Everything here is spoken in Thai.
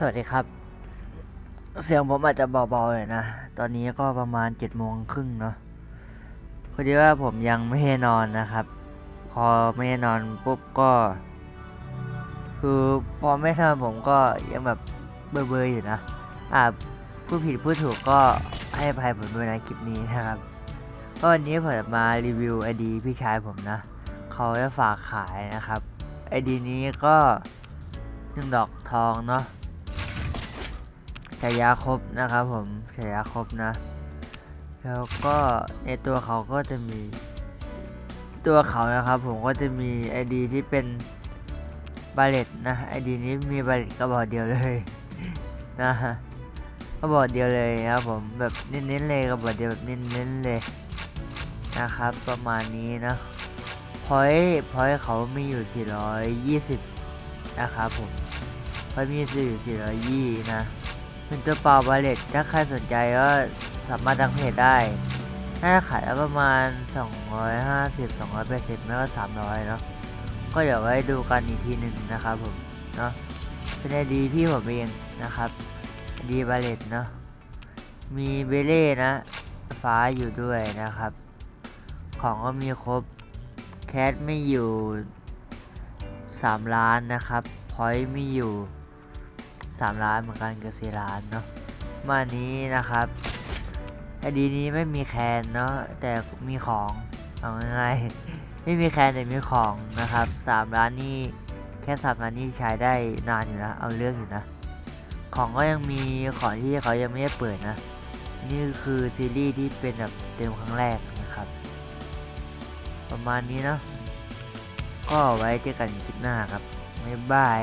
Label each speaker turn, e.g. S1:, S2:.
S1: สวัสดีครับ เสียงผมอาจจะเบาๆเลยนะ ตอนนี้ก็ประมาณเจ็ดโมงครึ่งเนาะพอดีว่าผมยังไม่ได้นอนนะครับ พอไม่ได้นอนปุ๊บก็ คือพอไม่นอนผมก็ยังแบบเบลอๆอยู่นะ อ่าพูดผิดพูดถูกก็ให้อภัยผมด้วยนะคลิปนี้นะครับ ก็วันนี้ผมมารีวิวไอดีพี่ชายผมนะเขาจะฝากขายนะครับไอดีนี้ก็หนึ่งดอกทองเนาะ ฉายาครบนะครับผมฉายาครบนะ แล้วก็ในตัวเขาก็จะมีตัวเขานะครับผมก็จะมีไอดีที่เป็นบาเลตนะไอดีนี้มีบาเลตกระบอกเดียวเลยนะกระบอกเดียวเลยนะครับผมแบบเน้นๆเลยกระบอกเดียวแบบเน้นๆเลยนะครับ ประมาณนี้นะพอยพอยเขามีอยู่ 420 นะครับผมพอยมีอยู่ 420 นะ เป็นตัวเปล่าบาเลตถ้าใครสนใจก็สามารถทางเพจได้ น่าจะขายแล้วประมาณ 250 280ไม่ก็ 300 เนาะ ก็เดี๋ยวไว้ดูกันอีกทีหนึ่งนะครับผม เนาะ เป็นไอดีพี่ผมเองนะครับดีบาเลตเนาะ มีเบเล่นะ ฟ้าอยู่ด้วยนะครับ ของก็มีครบ แคทไม่อยู่ 3 ล้านนะครับ พอยต์ไม่อยู่ 3 ล้านเหมือนกันเกับ4ล้านเนาะมานี้นะครับไอดีนี้ไม่มีแคนเนาะแต่มีของเอาง่ายๆไม่มีแคนแต่มีของนะครับ 3 ล้านนี่แค่3ล้านนี่ใช้ได้นานอยู่นะเอาเรื่องอยู่นะ ของก็ยังมีของที่เขายังไม่ได้เปิดนะ นี่คือซีรีส์ที่เป็นแบบเต็มครั้งแรกนะครับ ประมาณนี้เนาะก็ไว้เจอกันคลิปหน้าครับบ๊ายบาย